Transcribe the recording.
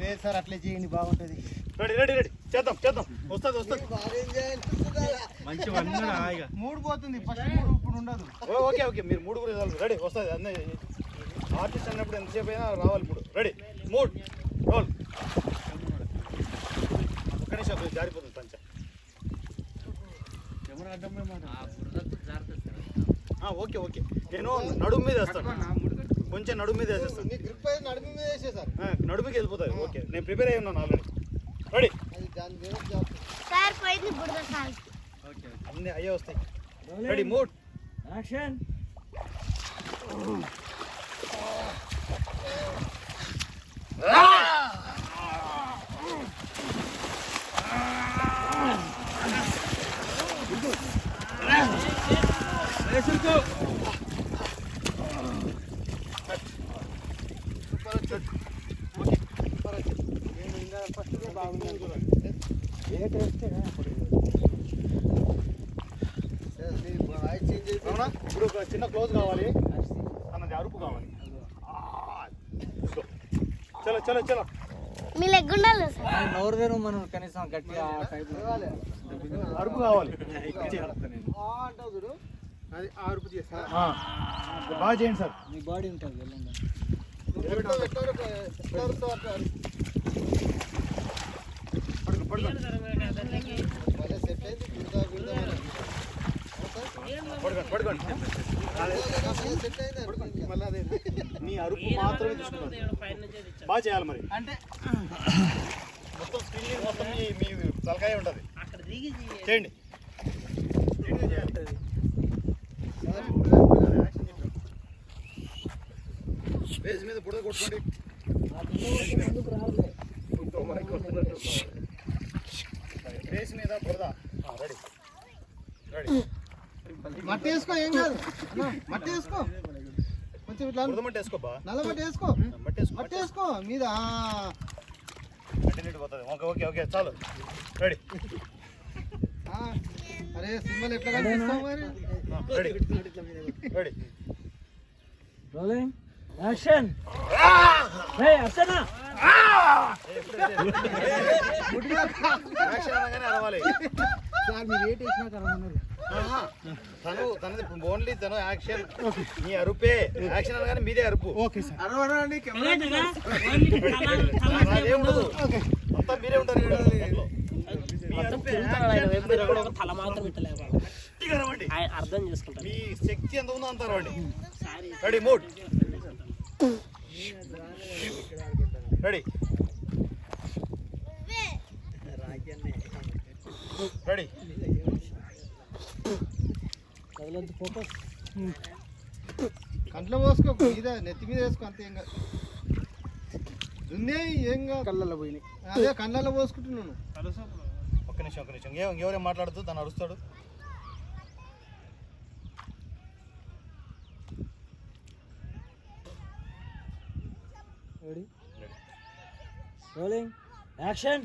లేదు సార్ అట్లే చేయండి బాగుంటది. Ready ready ready. చేద్దాం చేద్దాం. వస్తుంది వస్తుంది. మంచి హాయిగా? మూడు పోతుంది ఫస్ట్ మూడు ఇప్పుడు ఉండదు. Okay okay. మీరు మూడు కూడా రెడీ వస్తుంది అన్నీ. ఆర్టిస్ట్ అన్నప్పుడు ఎంతసేపు అయినా రావాలి ఇప్పుడు. Ready mood roll. ఒక్క నిమిషం కొంచెం జారిపోతుంది పంచ. ఆ, ఓకే ఓకే. నేను నడుము మీద వేస్తాను. కొంచెం నడుము మీద వేసేస్తాను. నీ గ్రిప్ అయితే నడుము మీద వేసే సార్. ఆ, నడుముకి వెళ్ళిపోతుంది ఓకే నేను ప్రిపేర్ అయి ఉన్నాను ఆల్రెడీ. రెడీ? సార్ పోయింది బుడద సార్. అన్నీ అయ్యే వస్తాయి. Ready mood. యాక్షన్ ఇప్పుడు చిన్న క్లోజ్ కావాలి అన్నది అరుపు కావాలి. చలో చలో చలో మీ లెగ్ ఉండాలి సార్? నోరు తెరు మనం కనీసం గట్టిగా అరుపు కావాలి. అంటావు చూడు. అది ఆరుపు చేస్తా. ఆ, బాగా చేయండి సార్. మీ బాడీ ఉంటుంది వెళ్ళండి. నీ అరుపు మాత్రమే తీసుకున్నాను. బాగా చేయాలి మరి. అంటే మొత్తం స్క్రీన్ మొత్తం మీ మీ తలకాయ ఉంటుంది. చేయండి. బేస్ మీద బుడద కొట్టుకోండి బేస్ మీద బురద రెడీ రెడీ మట్టి వేసుకో ఏం కాదు మట్టి వేసుకో కొంచెం ఇట్లా మట్టి వేసుకోబా నల్ల మట్టి వేసుకో మట్టి వేసుకో మట్టి వేసుకో మీద ఆ. మట్టి పోతుంది ఓకే ఓకే ఓకే చాలు రెడీ అరే సినిమాలు ఎట్లా కనిపిస్తావు మరి రోలింగ్ యాక్షన్ అర్చనా సార్ మీరు. తను తనది ఓన్లీ తను యాక్షన్ మీ అరుపే. యాక్షన్ అనగానే మీదే అరుపు. ఓకే సార్ అరవడండి అదే ఉండదు. మొత్తం మీరే ఉంటారు. తల మాత్రం ఇట్టలేదు గట్టిగా అర్థం చేసుకుంటారు. మీ శక్తి ఎంత ఉందో అంత అరవండి ready mood. Ready. Ready. Focus కంట్లో పోసుకో మీద నెత్తి మీద వేసుకో అంతే ఏం కాదు ఉన్నాయి ఏం కాదు. కళ్ళల్లో పోయినాయి. అదే కళ్ళల్లో పోసుకుంటున్నాను. ఒక్క నిమిషం ఒక్క నిమిషం. ఏ- ఎవరేం మాట్లాడుతూ తను అరుస్తాడు. Ready rolling action